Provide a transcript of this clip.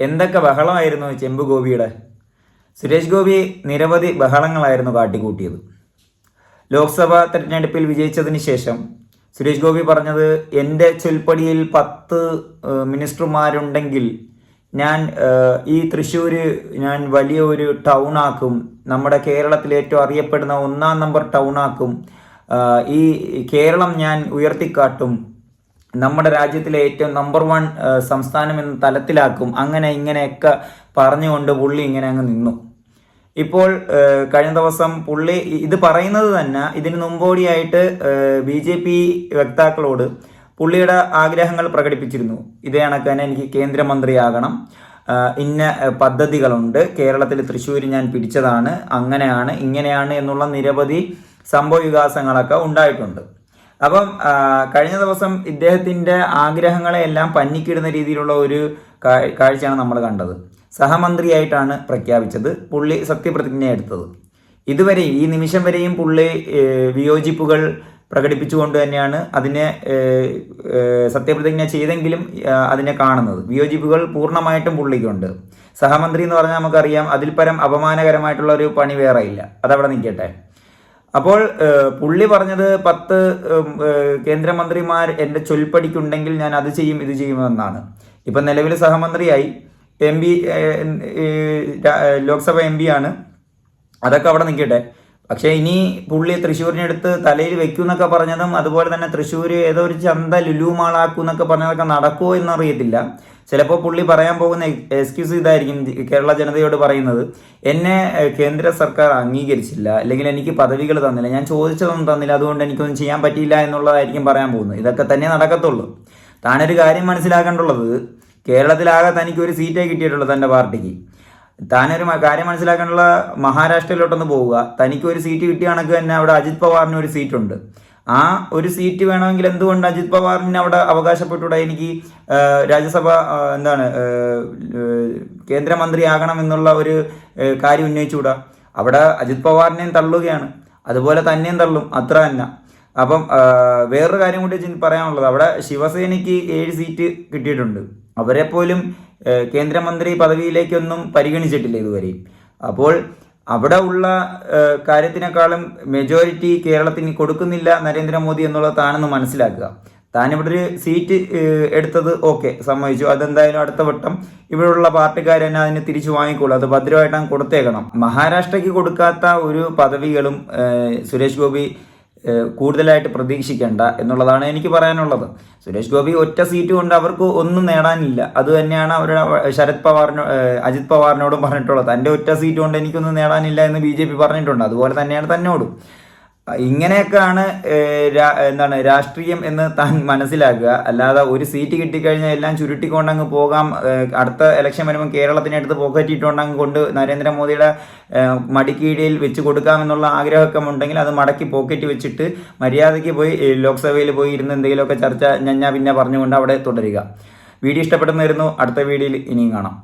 എന്തൊക്കെ ബഹളമായിരുന്നു ചെമ്പ് ഗോപിയുടെ? സുരേഷ് ഗോപി നിരവധി ബഹളങ്ങളായിരുന്നു കാട്ടിക്കൂട്ടിയത്. ലോക്സഭാ തെരഞ്ഞെടുപ്പിൽ വിജയിച്ചതിന് ശേഷം സുരേഷ് ഗോപി പറഞ്ഞത് എന്റെ ചൊൽപ്പടിയിൽ പത്ത് മിനിസ്റ്റർമാരുണ്ടെങ്കിൽ ഞാൻ ഈ തൃശ്ശൂർ ഞാൻ വലിയ ഒരു ടൗണാക്കും നമ്മുടെ കേരളത്തിൽ ഏറ്റവും അറിയപ്പെടുന്ന ഒന്നാം നമ്പർ ടൗണാക്കും ഈ കേരളം ഞാൻ ഉയർത്തിക്കാട്ടും. നമ്മുടെ രാജ്യത്തിലെ ഏറ്റവും നമ്പർ വൺ സംസ്ഥാനം എന്ന തലത്തിലാക്കും. അങ്ങനെ ഇങ്ങനെയൊക്കെ പറഞ്ഞുകൊണ്ട് പുള്ളി ഇങ്ങനെ അങ്ങ് നിന്നു. ഇപ്പോൾ കഴിഞ്ഞ ദിവസം പുള്ളി ഇത് പറയുന്നത് തന്നെ ഇതിന് മുമ്പോടിയായിട്ട് ബി ജെ പി വക്താക്കളോട് പുള്ളിയുടെ ആഗ്രഹങ്ങൾ പ്രകടിപ്പിച്ചിരുന്നു. ഇതേ കണക്ക് തന്നെ എനിക്ക് കേന്ദ്രമന്ത്രിയാകണം. ഇന്ന പദ്ധതികളുണ്ട്. കേരളത്തിൽ തൃശ്ശൂർ ഞാൻ പിടിച്ചതാണ്. അങ്ങനെയാണ് ഇങ്ങനെയാണ് എന്നുള്ള നിരവധി സംഭവ വികാസങ്ങളൊക്കെ ഉണ്ടായിട്ടുണ്ട്. അപ്പം കഴിഞ്ഞ ദിവസം ഇദ്ദേഹത്തിന്റെ ആഗ്രഹങ്ങളെ എല്ലാം പന്നിക്കിടുന്ന രീതിയിലുള്ള ഒരു കാഴ്ചയാണ് നമ്മൾ കണ്ടത്. സഹമന്ത്രിയായിട്ടാണ് പ്രഖ്യാപിച്ചത് പുള്ളി സത്യപ്രതിജ്ഞ എടുത്തത്. ഇതുവരെ ഈ നിമിഷം വരെയും പുള്ളി വിയോജിപ്പുകൾ പ്രകടിപ്പിച്ചുകൊണ്ട് തന്നെയാണ് അതിനെ സത്യപ്രതിജ്ഞ ചെയ്തെങ്കിലും അതിനെ കാണുന്നത്. വിയോജിപ്പുകൾ പൂർണമായിട്ടും പുള്ളിക്കുണ്ട്. സഹമന്ത്രി എന്ന് പറഞ്ഞാൽ നമുക്കറിയാം അതിൽ പരം അപമാനകരമായിട്ടുള്ള ഒരു പണി വേറെ ഇല്ല. അതവിടെ നിൽക്കട്ടെ. അപ്പോൾ പുള്ളി പറഞ്ഞത് പത്ത് കേന്ദ്രമന്ത്രിമാർ എന്റെ ചൊൽപ്പടിക്കുണ്ടെങ്കിൽ ഞാൻ അത് ചെയ്യും ഇത് ചെയ്യുമെന്നാണ് ഇപ്പം നിലവിൽ സഹമന്ത്രിയായി. M P Lok Sabha M P ആണ്. അതൊക്കെ അവിടെ നിൽക്കട്ടെ. പക്ഷേ ഇനി പുള്ളി തൃശ്ശൂരിനെടുത്ത് തലയിൽ വെക്കും എന്നൊക്കെ പറഞ്ഞതും അതുപോലെ തന്നെ തൃശ്ശൂർ ഏതോ ഒരു ചന്ത ലുലുമാളാക്കും എന്നൊക്കെ പറഞ്ഞതൊക്കെ നടക്കുമോ എന്നറിയത്തില്ല. ചിലപ്പോൾ പുള്ളി പറയാൻ പോകുന്ന എക്സ്ക്യൂസ് ഇതായിരിക്കും കേരള ജനതയോട് പറയുന്നത്. എന്നെ കേന്ദ്ര സർക്കാർ അംഗീകരിച്ചില്ല. അല്ലെങ്കിൽ എനിക്ക് പദവികൾ തന്നില്ല. ഞാൻ ചോദിച്ചതൊന്നും തന്നില്ല. അതുകൊണ്ട് എനിക്കൊന്നും ചെയ്യാൻ പറ്റിയില്ല എന്നുള്ളതായിരിക്കും പറയാൻ പോകുന്നത്. ഇതൊക്കെ തന്നെ നടക്കത്തുള്ളൂ. താനൊരു കാര്യം മനസ്സിലാക്കേണ്ടുള്ളത് കേരളത്തിലാകെ തനിക്ക് ഒരു സീറ്റേ കിട്ടിയിട്ടുള്ളൂ തന്റെ പാർട്ടിക്ക്. താനൊരു കാര്യം മനസ്സിലാക്കാനുള്ള മഹാരാഷ്ട്രയിലോട്ടൊന്ന് പോവുക. തനിക്ക് ഒരു സീറ്റ് കിട്ടിയ കണക്ക് തന്നെ അവിടെ അജിത് പവാറിന് ഒരു സീറ്റുണ്ട് ആ ഒരു സീറ്റ് വേണമെങ്കിൽ എന്തുകൊണ്ട് അജിത് പവാറിന് അവിടെ അവകാശപ്പെട്ടൂടെ? എനിക്ക് രാജ്യസഭ എന്താണ് കേന്ദ്രമന്ത്രിയാകണം എന്നുള്ള ഒരു കാര്യം ഉന്നയിച്ചുകൂടാ? അവിടെ അജിത് പവാറിനെയും തള്ളുകയാണ്. അതുപോലെ തന്നെയും തള്ളും. അത്ര തന്നെ. അപ്പം വേറൊരു കാര്യം കൂടി പറയാനുള്ളത്. അവിടെ ശിവസേനയ്ക്ക് ഏഴ് സീറ്റ് കിട്ടിയിട്ടുണ്ട്. അവരെ പോലും കേന്ദ്രമന്ത്രി പദവിയിലേക്കൊന്നും പരിഗണിച്ചിട്ടില്ല ഇതുവരെയും അപ്പോൾ അവിടെ ഉള്ള കാര്യത്തിനേക്കാളും മെജോറിറ്റി കേരളത്തിന് കൊടുക്കുന്നില്ല നരേന്ദ്രമോദി എന്നുള്ളത് താനെന്ന് മനസ്സിലാക്കുക. താൻ ഇവിടെ ഒരു സീറ്റ് എടുത്തത് ഓക്കെ സമ്മതിച്ചു. അതെന്തായാലും അടുത്ത വട്ടം ഇവിടെയുള്ള പാർട്ടിക്കാർ തന്നെ അതിനെ തിരിച്ചു വാങ്ങിക്കോളൂ. അത് ഭദ്രമായിട്ടാണ് കൊടുത്തേക്കണം. മഹാരാഷ്ട്രയ്ക്ക് കൊടുക്കാത്ത ഒരു പദവികളും സുരേഷ് ഗോപി കൂടുതലായിട്ട് പ്രതീക്ഷിക്കേണ്ട എന്നുള്ളതാണ് എനിക്ക് പറയാനുള്ളത്. സുരേഷ് ഗോപി ഒറ്റ സീറ്റ് കൊണ്ട് അവർക്ക് ഒന്നും നേടാനില്ല. അത് തന്നെയാണ് അവരുടെ ശരത് പവാറിനോ അജിത് പവാറിനോടും പറഞ്ഞിട്ടുള്ളത്. തന്റെ ഒറ്റ സീറ്റ് കൊണ്ട് എനിക്കൊന്നും നേടാനില്ല എന്ന് ബി പറഞ്ഞിട്ടുണ്ട്. അതുപോലെ തന്നെയാണ് തന്നോടും. ഇങ്ങനെയൊക്കെയാണ് എന്താണ് രാഷ്ട്രീയം എന്ന് താൻ മനസ്സിലാക്കുക. അല്ലാതെ ഒരു സീറ്റ് കിട്ടിക്കഴിഞ്ഞാൽ എല്ലാം ചുരുട്ടിക്കൊണ്ടങ്ങ് പോകാം. അടുത്ത ഇലക്ഷൻ വരുമ്പോൾ കേരളത്തിനടുത്ത് പോക്കറ്റിട്ടുണ്ടങ്ങ് കൊണ്ട് നരേന്ദ്രമോദിയുടെ ഏഹ് മടിക്കീഴിൽ വെച്ച് കൊടുക്കാമെന്നുള്ള ആഗ്രഹമൊക്കെ ഉണ്ടെങ്കിൽ അത് മടക്കി പോക്കറ്റ് വെച്ചിട്ട് മര്യാദയ്ക്ക് പോയി ലോക്സഭയിൽ പോയി ഇരുന്ന് എന്തെങ്കിലുമൊക്കെ ചർച്ച ഞഞ്ഞാ പിന്നെ പറഞ്ഞുകൊണ്ട് അവിടെ തുടരുക. വീഡിയോ ഇഷ്ടപ്പെടുന്നതായിരുന്നു അടുത്ത വീഡിയോയിൽ ഇനിയും കാണാം.